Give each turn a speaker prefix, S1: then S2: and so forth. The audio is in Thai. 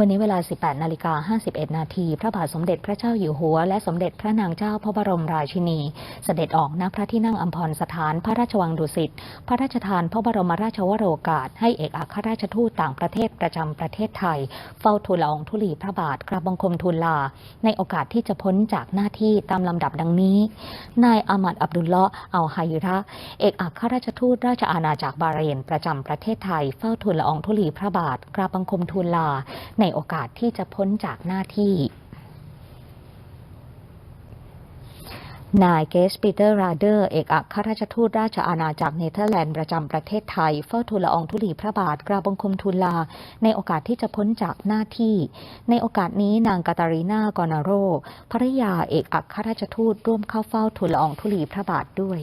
S1: วันนี้เวลา 18 นาฬิกา 51 นาที พระบาทสมเด็จพระเจ้าอยู่หัว และสมเด็จพระนางเจ้าพระบรมราชินี เสด็จออกณพระที่นั่งอัมพรสถานพระราชวังดุสิต พระราชทานพระบรมราชวโรกาส ให้เอกอัครราชทูตต่างประเทศประจำประเทศไทย เฝ้าทูลละอองธุลีพระบาทกราบบังคมทูลลา ในโอกาสที่จะพ้นจากหน้าที่ตามลำดับดังนี้ นายอามัดอับดุลเลาะห์อัลไฮระ เอกอัครราชทูตราชอาณาจักรบาเรนประจำประเทศไทย เฝ้าทูลละอองธุลีพระบาทกราบบังคมทูลลาในโอกาสที่จะพ้นจากหน้าที่ นายเกสปีเตอร์ราเดอร์ เอกอัครราชทูตราชอาณาจักรเนเธอร์แลนด์ประจำประเทศไทย เฝ้าทูลละอองธุลีพระบาทกราบบังคมทูลลา ในโอกาสที่จะพ้นจากหน้าที่ ในโอกาสนี้นางกาตารีนากอนาโรภริยาเอกอัครราชทูตร่วมเข้าเฝ้าทูลละอองธุลีพระบาทด้วย